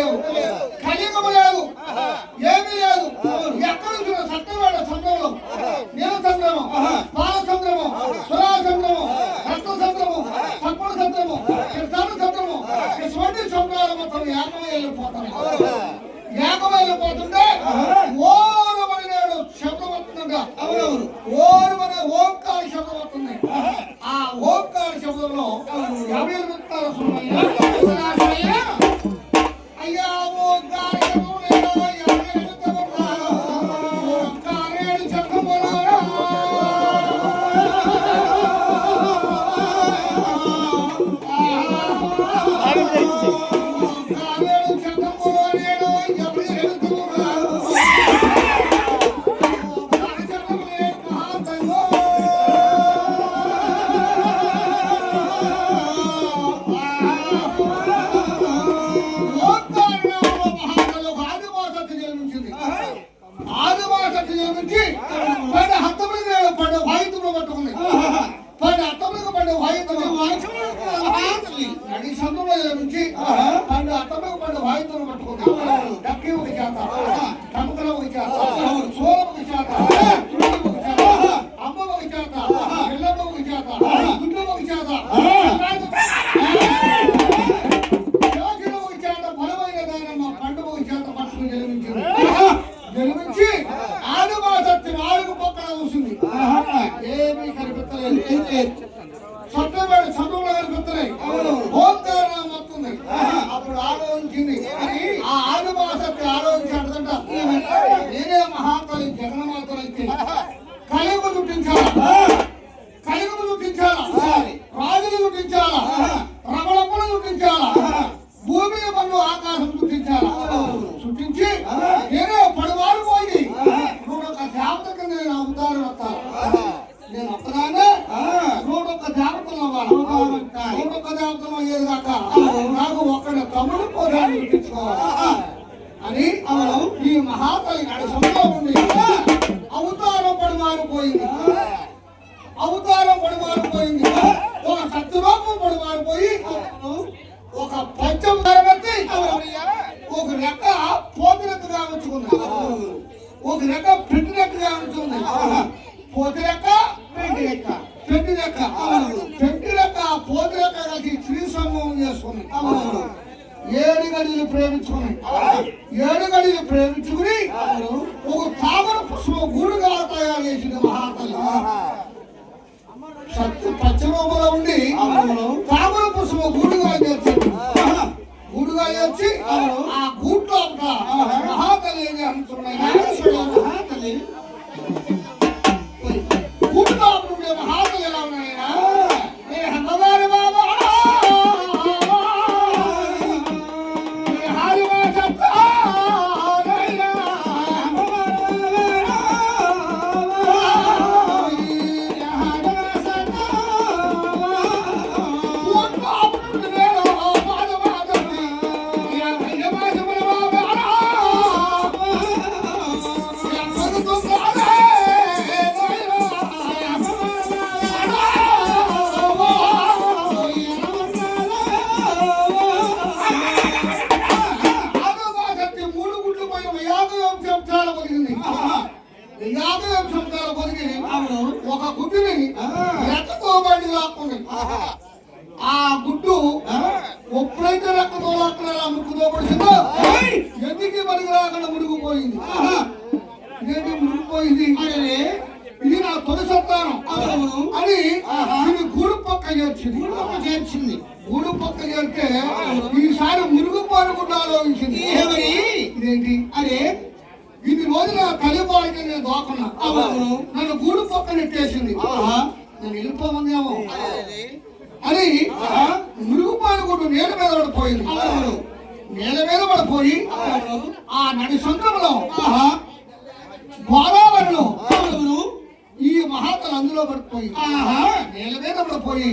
లేవు ఏమిటి? పైన హత్తములు పడ్డ వాయుత్వంలో పట్టుకుంది పైన అత్తములకు పడ్డ వాయుత్వం నడి సంతంలో ఏమిటి? పైన అత్తములకు పడ్డ వాయుత్వం పట్టుకుంది డక్కి ఒక చేత నూటొక్క దేవతలు అయ్యేది కాక నాకు ఒక్కడ తమ్ముడు పోరాడు అని అవును ఈ మహాతల్లి నడసంలో ఉండి అవతారం పడిమారిపోయింది. అవతారం పడిమారిపోయింది. ఒక సత్యరూపం పడిమారిపోయి ఒక పంచం తరగతి ఒక రెక్క పోతి రెక్కగా ఉంచుకుంది. ఒక రెక్క పెట్టి రెక్కగా ఉంచుకుంది పోతి రెక్క పెట్టి రెక్క పెట్టి రెక్క పెట్టి రెక్క పోతి రెక్క కలిసి స్త్రీ సంగమం ఏడు గడిలు ప్రేమించుకుని. ఏడు గడిలు ప్రేమించుకుని ఒక తామర పుష్ప గూడుగా తయారు చేసిన మహాతల్లి. సత్తు పశ్చిమలో ఉండి తామర పుష్ప గూడుగా చేర్చింది గూడుగా చేర్చి ఆ గూట్లో మహాతల్లి ఏం మహాతల్లి. గూడులో ఉండే మహాతల్లి సంవత్సరాలు పొదిగింది. యాభై సంవత్సరాలు పొదిగి ఒక గుడ్డుని రెక్కతో బండి లాక్కుంది. ఆ గుడ్డు ఎప్పుడైతే రెక్కతో లాక్కున్నా ముక్కుతో పడిచిందో ఎందుకు పనికి రాకుండా మురిగిపోయింది ఇదేంటి మురిగిపోయింది ఇది నా తొలి సంతానం. అని ఇది గూడు పక్క చేర్చింది చేర్చింది గూడు పక్క చేరితే ఈసారి మురుగుపోనుకుంటూ ఆలోచించింది. ఇదేంటి? అరే. ఇన్ని రోజులు కలిపాడికి నేను దోకున్నా నన్ను గూడు పక్క నెట్టేసింది. నన్ను వెళ్ళిపోమందేమో అని మురుగుపాలు కూడా నేల మీద పడిపోయింది నేల మీద పడిపోయి ఆ నడి సొంతంలో గోదావరిలో ఈ మహాతలు అందులో పడిపోయి నేల మీద పడిపోయి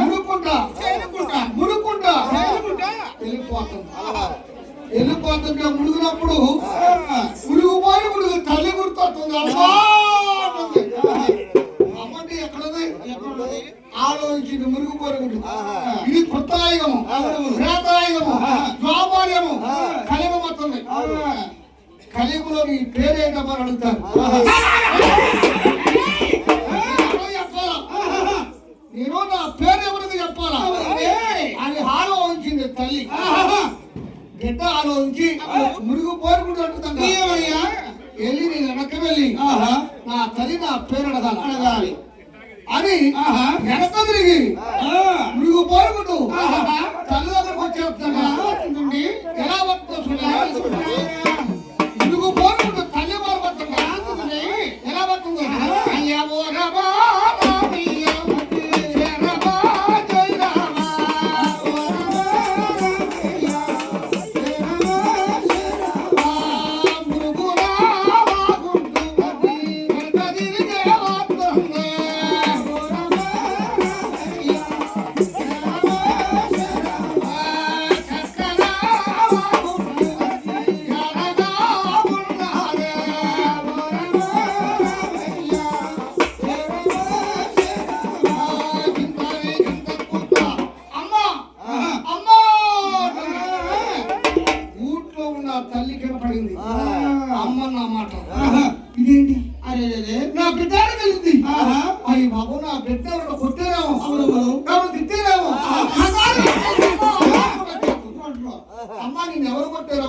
ముడుకుంటా ముడుకుంటా వెళ్ళిపోతుంది. వెళ్ళిపోతుంటే ముడుగునప్పుడు ముడుగుపోయి ముడుగు తల్లి గుర్తొస్తుంది. అమ్మా! అమ్మంటే ఎక్కడుంది? ఆలోచించింది మురుగుపోరుగుడు ఇది కృతాయుగము ప్రేతాయుగము ద్వాపార్యము కలిమ మొత్తం కలిములో నీ పేరేంటమ్మని అడుగుతారు. నేను నా పేరు ఎవరికి చెప్పాలా? అని ఆలోచించింది తల్లి. బిడ్డ ఆలోచించి మురుగు పోరుకుంటూ అడుగుతాను వెళ్ళి నేను వెనక్కి వెళ్ళి. నా తల్లి నా పేరు అడగాలి. అని వెనక తిరిగి మురుగు పోరుకుంటూ తల్లి దగ్గరకు వచ్చేస్తున్నాడు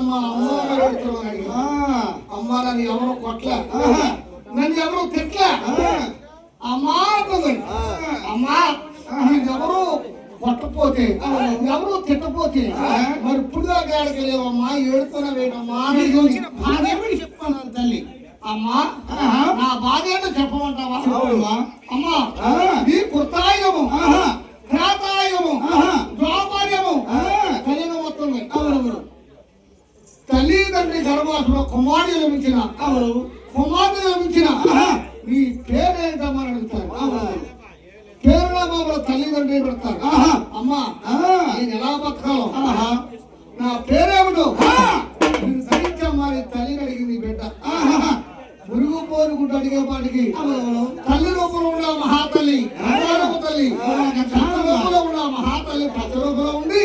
అమ్మ ఎవరు కొట్టారు అని అడిగా. అమ్మా నన్ను ఎవరు కొట్ల? నన్ను ఎవరు తిట్ల? అమ్మా అంటుంది. అమ్మా ఎవరు కొట్టపోతే ఎవరు తిట్టపోతే మరి ఇప్పుడు దాకా ఆడకెళ్ళేవమ్మా ఏడుతున్నా వేయడమ్మా బాధేమని చెప్పాను తల్లి. అమ్మా నా బాధ ఏంటో చెప్పమంటావా? అమ్మా ఈ కృతాయుగము ప్రాతాయుగము ద్వాపర్యము కలిగి వస్తుంది తల్లిదండ్రి గర్భవాసంలో కుమారుడు జన్మించిన అవును కుమారుడు జన్మించిన నీ పేరేంటమ్మని అడుగుతారు పేరు బాబు తల్లిదండ్రి పెడతారు అమ్మా నేను ఎలా బతకాలో? నా పేరేమిటో నేను మరి నీ తల్లిని అడిగింది బిడ్డ. మురుగు పోరుకుంటూ అడిగే పాటికి తల్లి రూపంలో ఉన్న మహాతల్లి తల్లి రూపంలో ఉన్న మహాతల్లి పచ్చ రూపంలో ఉండి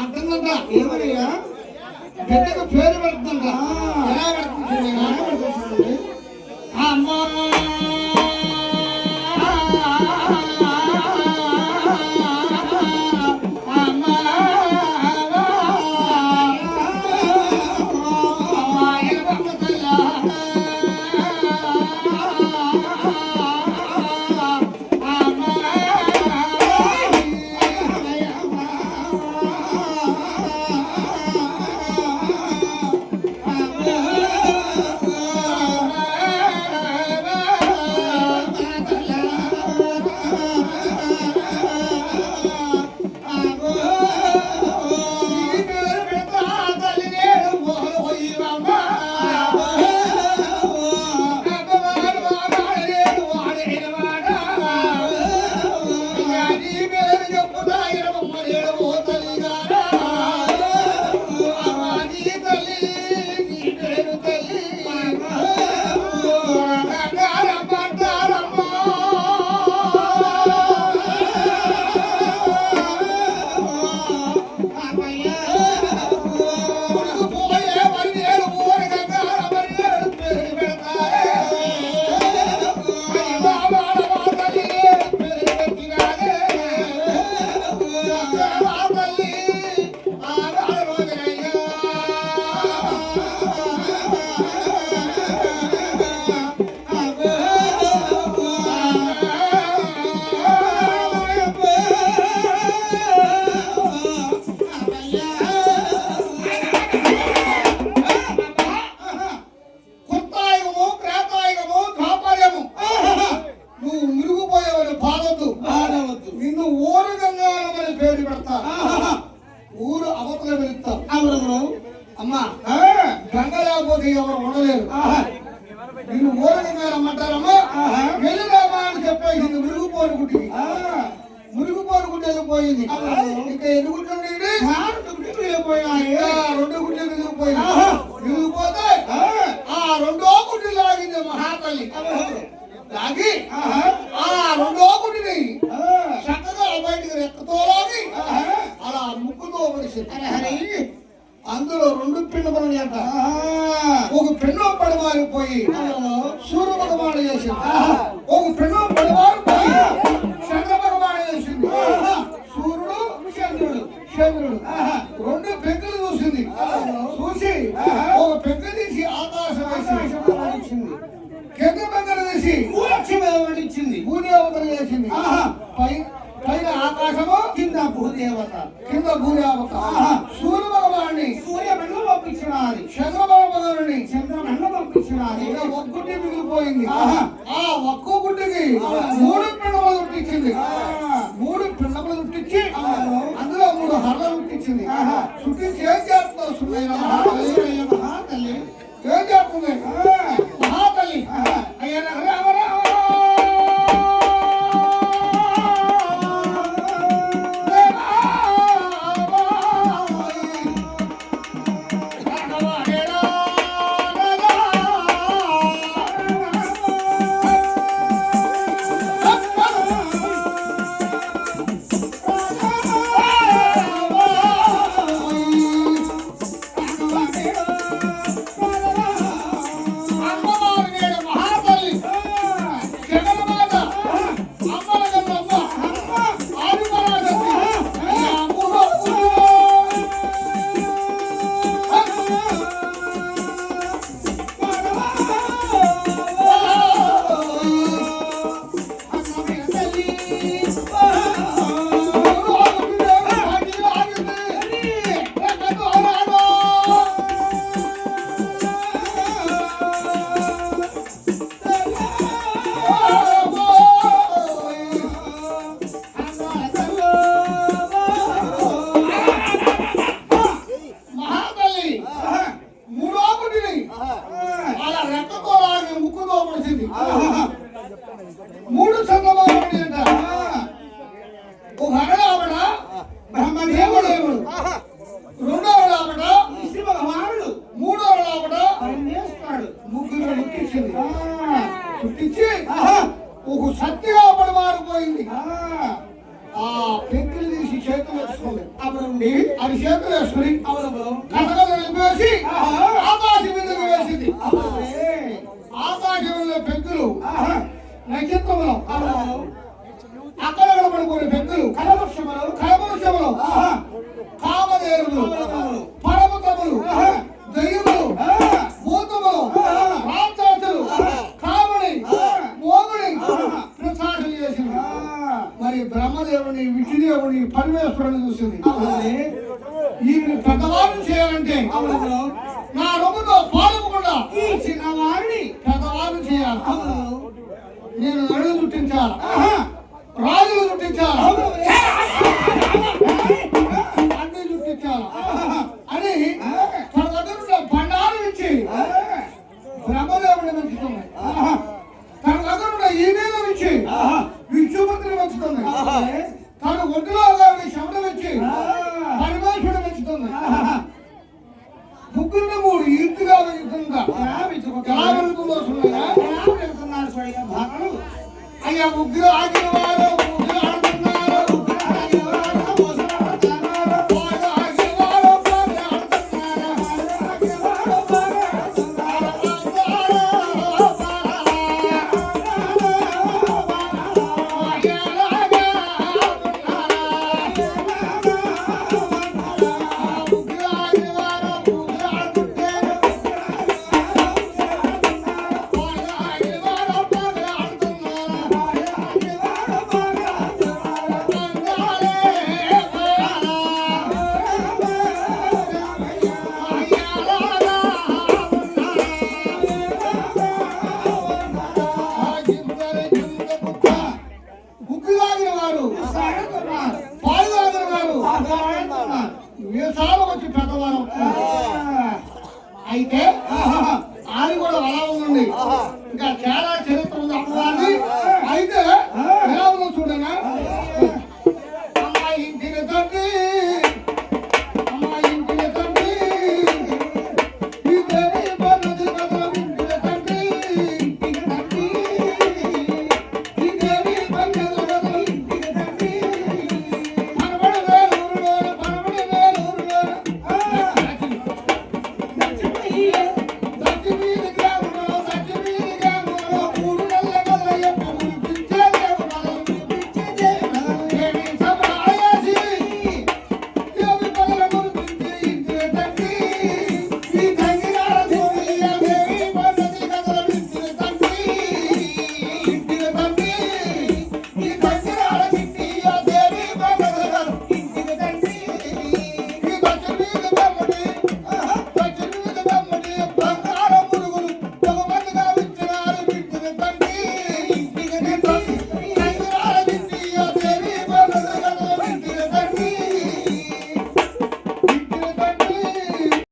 అర్థం కదా ఏమయ్యా? బిడ్డకు పేరు పెడుతుందా ఎలా పెడుతుంది అమ్మ! Oh. ಆಗಿ దేవతలు చేసింది. పైన ఆకాశము కింద భూదేవత. కింద భూదేవత. సూర్య భగవాన్ని సూర్య మెల్ల పంపించినాది చంద్ర భగవాన్ని చంద్ర మెల్ల పంపించినాది ఒక్కటి మిగిలిపోయింది. ఆ ఒక్క గుడ్డికి మూడు పిండములు చుట్టించింది మూడు పిండములు చుట్టించి అందులో మూడు హర్రలు చుట్టించింది చుట్టించి ఏం చేస్తున్నావు సుల్లయ్య తల్లి ఏం చేస్తుంది? మహాతల్లి. అయ్యా から。ಉಗ್ರ ಆಗಿರುವಾರು